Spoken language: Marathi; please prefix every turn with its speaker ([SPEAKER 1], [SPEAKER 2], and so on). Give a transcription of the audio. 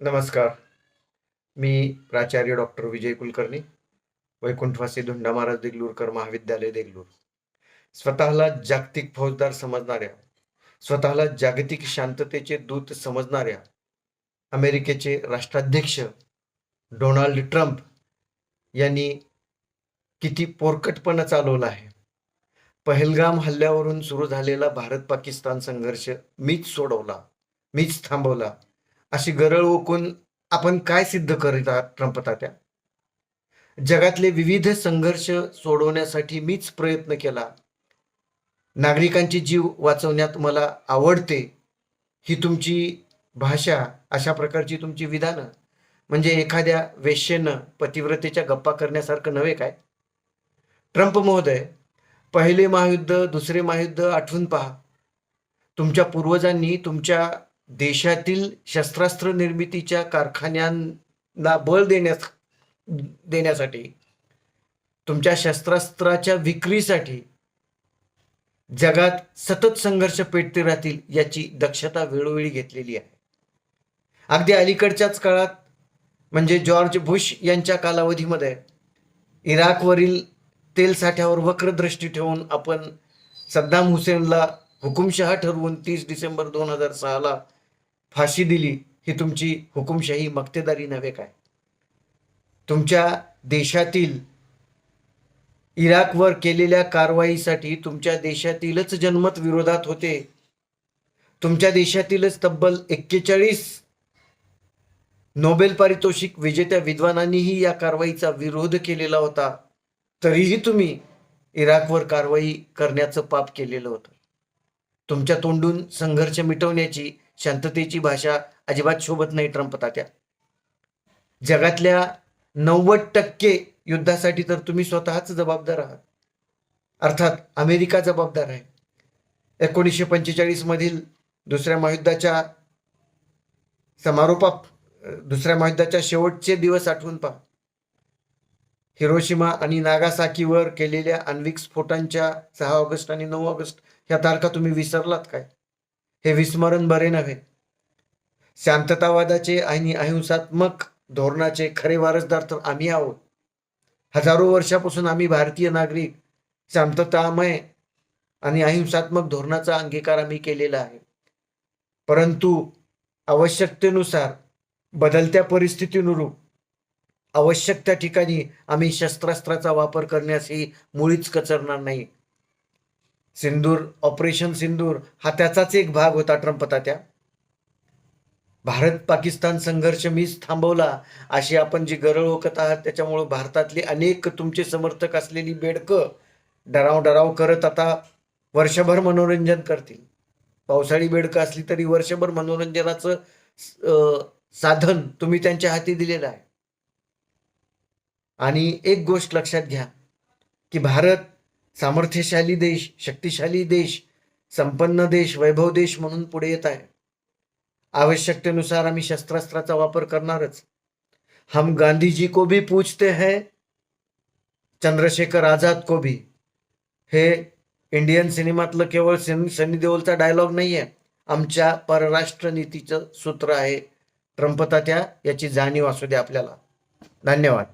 [SPEAKER 1] नमस्कार. मी प्राचार्य डॉक्टर विजय कुलकर्णी वैकुंठवासी धुंडा महाराज देगलूरकर महाविद्यालय देगलूर. स्वतःला जागतिक फौजदार समजणाऱ्या स्वतःला जागतिक शांततेचे दूत समजणाऱ्या अमेरिकेचे राष्ट्राध्यक्ष डोनाल्ड ट्रम्प यांनी किती पोरकटपणा चालवला आहे. पहलगाम हल्ल्यावरून सुरू झालेला भारत पाकिस्तान संघर्ष मीच सोडवला मीच थांबवला. अशी गरळ ओकून आपण काय सिद्ध करीत आहात ट्रम्पतात्या जगातले विविध संघर्ष सोडवण्यासाठी मीच प्रयत्न केला. नागरिकांचे जीव वाचवण्यात मला आवडते ही तुमची भाषा अशा प्रकारची तुमची विधानं. म्हणजे एखाद्या वेश्येनं पतिव्रतेच्या गप्पा करण्यासारखं नव्हे काय? ट्रम्प महोदय पहिले महायुद्ध दुसरे महायुद्ध आठवून पहा. तुमच्या पूर्वजांनी तुमच्या देशातील शस्त्रास्त्र निर्मितीच्या कारखान्यांना बळ देण्यास देण्यासाठी तुमच्या शस्त्रास्त्राच्या विक्रीसाठी जगात सतत संघर्ष पेटते राहतील याची दक्षता वेळोवेळी घेतलेली आहे. अगदी अलीकडच्याच काळात म्हणजे जॉर्ज बुश यांच्या कालावधीमध्ये इराकवरील तेल साठ्यावर वक्रदृष्टी ठेवून आपण सद्दाम हुसेनला हुकुमशहा ठरवून तीस डिसेंबर दोन हजार सहाला फाशी दिली ही तुमची हुकुमशाही मक्तेदारी नव्हे काय? तुमच्या देशातील इराकवर केलेल्या कारवाईसाठी तुमच्या देशातीलच जनमत विरोधात होते. तुमच्या देशातीलच तब्बल एक्केचाळीस नोबेल पारितोषिक विजेत्या विद्वानांनीही या कारवाईचा विरोध केलेला होता. तरीही तुम्ही इराकवर कारवाई करण्याचं पाप केलेलं होतं. तुमच्या तोंडून संघर्ष मिटवण्याची शांततेची भाषा अजिबात शोभत नाही ट्रम्प तात्या. जगातल्या नव्वद टक्के युद्धासाठी तर तुम्ही स्वतःच जबाबदार आहात. अर्थात अमेरिका जबाबदार आहे. एकोणीसशे पंचेचाळीस मधील दुसऱ्या महायुद्धाच्या समारोपात दुसऱ्या महायुद्धाच्या शेवटचे दिवस आठवून पहा. हिरोशिमा आणि नागासाकीवर केलेल्या आण्विक स्फोटांच्या सहा ऑगस्ट आणि नऊ ऑगस्ट ह्या तारखा तुम्ही विसरलात काय? हे विस्मरण बरे नव्हे. शांततावादाचे आणि अहिंसात्मक धोरणाचे खरे वारसदार तर आम्ही आहोत. हजारो वर्षापासून आम्ही भारतीय नागरिक शांततामय आणि अहिंसात्मक धोरणाचा अंगीकार आम्ही केलेला आहे. परंतु आवश्यकतेनुसार बदलत्या परिस्थितीनुरूप आवश्यक त्या ठिकाणी आम्ही शस्त्रास्त्राचा वापर करण्यासही मुळीच कचरणार नाही. सिंदूर ऑपरेशन सिंदूर हा त्याचाच एक भाग होता ट्रम्प तात्या भारत पाकिस्तान संघर्ष मीच थांबवला अशी आपण जी गरळ ओकत आहात त्याच्यामुळं भारतातली अनेक तुमचे समर्थक असलेली बेडकं डराव डराव करत आता वर्षभर मनोरंजन करतील. पावसाळी बेडकं असली तरी वर्षभर मनोरंजनाचं साधन तुम्ही त्यांच्या हाती दिलेलं आहे. आणि एक गोष्ट लक्षात घ्या की भारत सामर्थ्यशाली देश शक्तिशाली देश संपन्न देश वैभव देश म्हणून पुढे येत आहे. आवश्यकतेनुसार आम्ही शस्त्रास्त्राचा वापर करणारच. हम गांधी जी को भी पूछते हैं चंद्रशेखर आझाद को भी. हे इंडियन सिनेमातलं केवळ सनी सनी देओलचा डायलॉग नाही आहे आमच्या परराष्ट्र नीतीचं सूत्र आहे. ट्रम्प त्या याची जाणीव असू दे आपल्याला. धन्यवाद.